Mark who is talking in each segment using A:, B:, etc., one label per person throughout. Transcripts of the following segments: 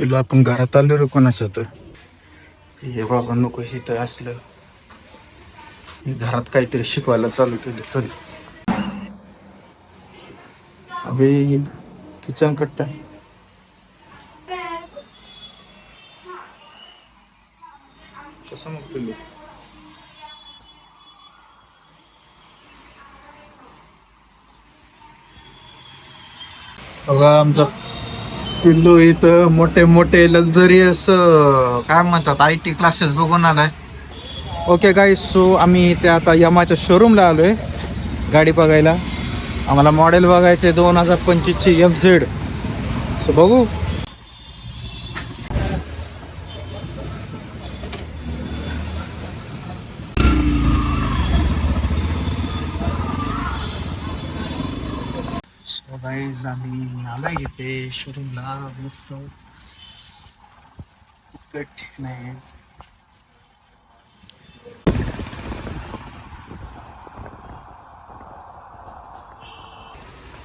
A: केलो आपण घरात आलो रे कोणाच्या तर हे बाबा नको इथं असलं. हे घरात काहीतरी शिकवायला चालू केलं चल. अबे किचन कट्टा कसं मग केलं बघा आमचा पिल्लू इथं मोठे मोठे लक्झरियस काय म्हणतात आय टी क्लासेस बघून आलाय. ओके गाई सो आम्ही इथे आता यमाच्या शोरूमला आलो आहे गाडी बघायला. आम्हाला मॉडेल बघायचे दोन हजार पंचवीसची एफ झेड सो बघू. सो गाईज आम्ही आलाय इथे शोरूमला मस्त गट नाही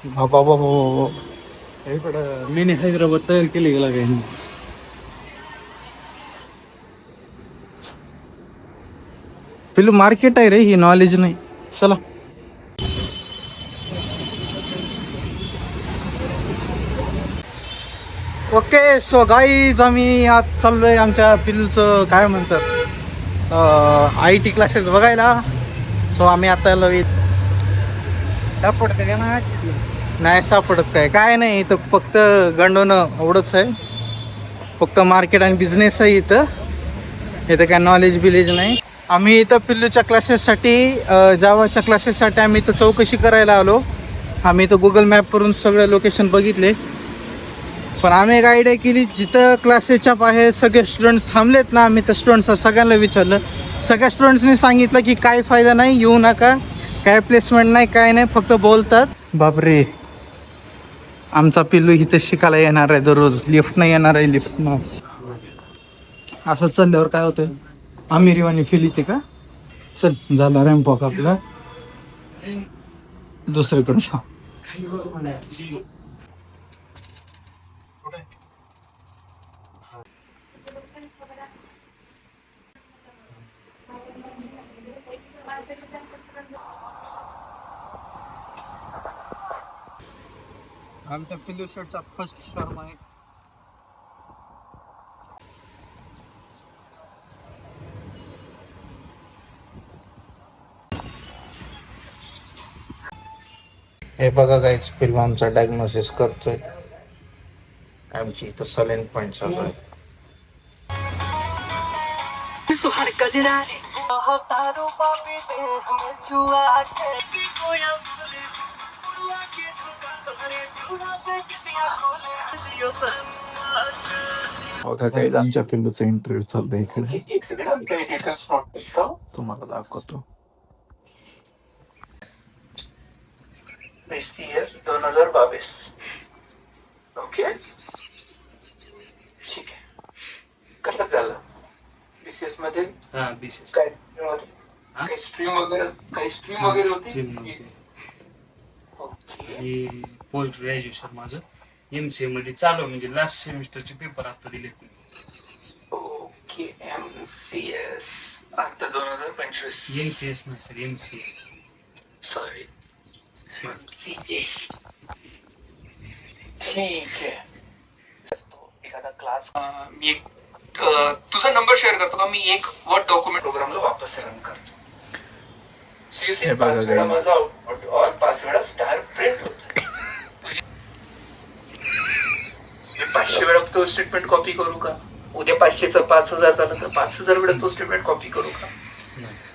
A: बाबा बाबा बाबा इकडं मिनी हैदराबाद तयार केली गेला काही पिलू मार्केट आहे रे ही नॉलेज नाही चला ओके सो गाईज आम्ही आज चाललो आहे आमच्या पिल्लूचं काय म्हणतात? आय टी क्लासेस बघायला. सो आम्ही आता आलो सापडत का ना नाही सापडत काय? काय नाही इथं फक्त गंडवणं एवढंच आहे. फक्त मार्केट आणि बिझनेस आहे इथं. इथं काय नॉलेज बिलेज नाही. आम्ही इथं पिल्लूच्या क्लासेससाठी जावाच्या क्लासेससाठी आम्ही इथं चौकशी करायला आलो. आम्ही इथं गुगल मॅपवरून सगळे लोकेशन बघितले. पण आम्ही एक आयडिया केली जिथं क्लासेसच्या बाहेर सगळे स्टुडंट्स थांबलेत ना आम्ही त्या स्टुडंट्सला सगळ्यांना विचारलं. सगळ्या स्टुडंट्सनी सांगितलं की काय फायदा नाही येऊ नका. काय प्लेसमेंट नाही काय नाही फक्त बोलतात. बापरे. आमचा पिल्लू इथं शिकायला येणार आहे दररोज. लिफ्ट नाही येणार आहे लिफ्ट ना असं चालल्यावर काय होतं आमिरीवाणी फील येते का? चल झाला रॅम्पॉक आपला. दुसरीकडे. कुठे? आमच्या पिल्लू शर्टचा फर्स्ट शर्म आहे. हे बघा काहीच फिल्म आमचा डायग्नोसिस करतोय. आमची इथं सलेन पॉईंट चालू आहे. बघा काही आमच्या पिल्लूचा इंटरव्ह्यू चालू आहे इकडे. तुम्हाला दाखवतो.
B: दोन हजार बावीस. ओके कशात झालं? बीसीएसमध्ये?
C: हा बीसीएस
B: काय?
C: हा?
B: काही स्ट्रीम वगैरे काही स्ट्रीम वगैरे होती? ओके
C: पोस्ट ग्रॅज्युएशन माझं. एम सी मध्ये चालू आहे, म्हणजे लास्ट सेमिस्टरचे पेपर आता दिले
B: ओके एम सी एस आता दोन हजार पंचवीस.
C: एम सी एस नाही सर एम सी
B: सॉरी ठीक आहे. असतो एखादा क्लास मी एक तुझा नंबर शेअर करतो का? मी एक वर्ड डॉक्युमेंट प्रोग्रामला वापस रन करतो.
A: हे बघा
B: पाच वेळा. माझा आउटपुट और पाच वेळा स्टार प्रिंट होत मी पाचशे वेळा तो स्टेटमेंट कॉपी करू का? उद्या पाचशेचा पाच हजार झालं तर पाच हजार वेळा तो स्टेटमेंट कॉपी करू का?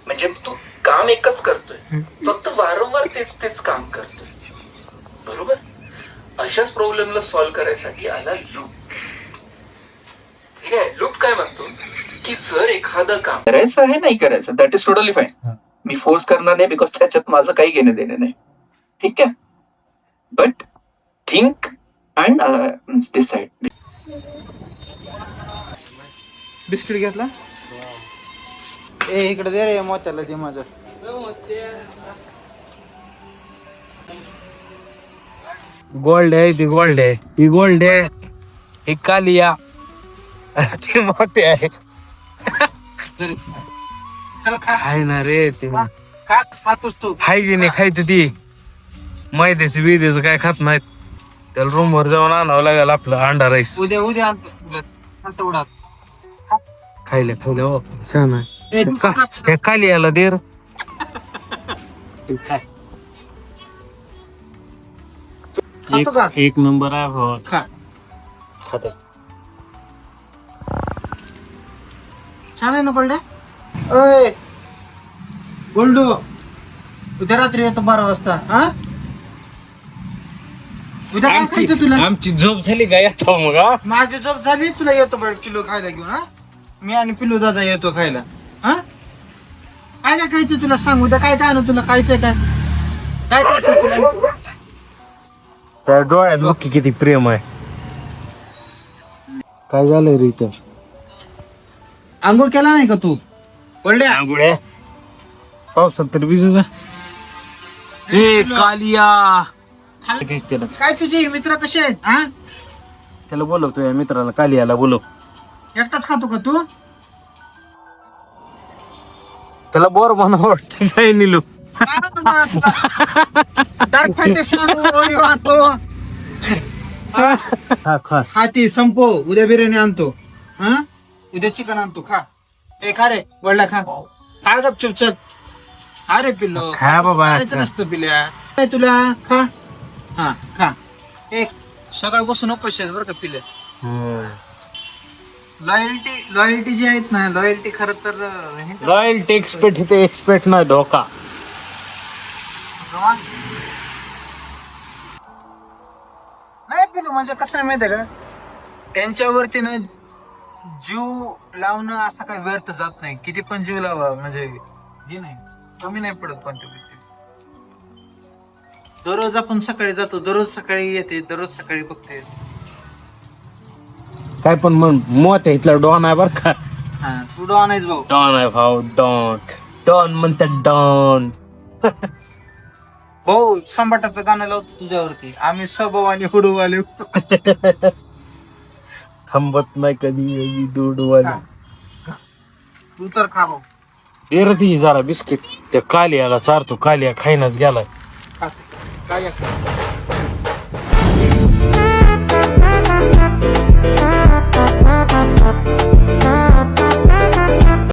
B: म्हणजे तू काम एकच करतोय. फक्त वारंवार तेच तेच काम करतोय. बरोबर? अशाच प्रॉब्लेमला सॉल्व्ह करायसाठी आला लूप ठीक आहे. लूप काय म्हणतो? की जर एखादं काम करायचं आहे नाही करायचं दॅट इज टोटली. फाईन मी फोर्स करणार नाही बिकॉज त्याच्यात माझं काही घेणं देणं नाही. ठीक आहे? But think and decide
A: biscuit घेतला? ए इकडे दे रे मोत्याला ते माझं.
C: गोल्ड आहे ती गोल्ड आहे. ही गोल्ड आहे. ही कालिया
D: ते मोठे आहे.
A: चल खा.
D: आहे ना रे ते.
A: खा. खातोस तू.
D: हायजेनिक खायचं ती मैद्याचं बिद्याचं काय खात नाहीत. त्याला रूम वर जाऊन आणावं लागेल आपलं अंडा राईस
A: उद्या उद्या आणतो तुला. आणतो उडा.
D: खायला खायला हो. छान आहे.
A: तू
D: का. हे खाली याला दे रे.
A: खातो का?
C: एक नंबर आहे भावा.
A: खा.
D: खाता.
A: छान आहे ना गोल्डा ओय गोल्डू उद्या रात्री येतो बारा वाजता हा उद्या काय खायचं तुला
D: आमची झोप झाली का येतो मग हा?
A: माझी झोप झाली तुला येतो बरं किलो खायला घेऊन हा मी आणि पिल्लू दादा येतो खायला हा काय काय खायचं तुला सांग उद्या काय काय आणू तुला खायचंय काय काय खायचं तुला
D: त्या डोळ्यात बघ की किती प्रेम आहे काय झालंय रे इथं
A: आंघोळ केला नाही का तू? गोल्ड्या
D: आंघोळ्या पावसात तर भिजू ए कालिया.
A: खाल-
D: त्याला?
A: काय तुझे मित्र कसे आहेत हा?
D: त्याला बोलवतो या मित्राला कालियाला बोलव.
A: एकटाच खातो का तू?
D: त्याला बोर म्हणा वाटतं काय निलू?
A: डार्क फॅन्टसी आणतो
D: खा खा
A: खा. ती संपो. उद्या बिर्याणी आणतो. हा? उद्या चिकन आणतो खा. ए खा रे वडला खा. खा गपचूप चल. अरे पिल्लो.
D: खा बाबा.
A: नसतं पिल्या. काय तुला खा. हा खा. एक. सकाळपासून उपाशी आहेत बरं का पिल्या लॉयल्टी लॉयल्टी जी आहेत ना लॉयल्टी खरं तर हे
D: रॉयल एक्सपेक्ट इथे एक्सपेक्ट नाही धोका.
A: नाही पिलू म्हणजे कसं आहे माहिती आहे का? त्यांच्यावरती ना जीव लावणं असा काही व्यर्थ जात नाही. किती पण जीव लावा म्हणजे हे नाही. कमी नाही पडत कोणत्या गोष्टी दररोज आपण सकाळी जातो दररोज सकाळी येते दररोज सकाळी बघते.
D: काय पण म्हण मोत आहे इथला डॉन आहे बर का.
A: हा तू डॉन आहेस भाऊ.
D: डॉन आहे भाऊ डॉन. डॉन म्हणतात डॉन.
A: भाऊ संभाटाचं गाणं लावतो तुझ्यावरती. आम्ही सबव आणि हुडू आले.
D: थांबत नाही कधी दूडवाली
A: तू तर खा भाऊ.
D: दे रे ती जरा बिस्किट. त्या कालियाला चारतो कालिया खाईनच गेलाय.
A: खा. काय?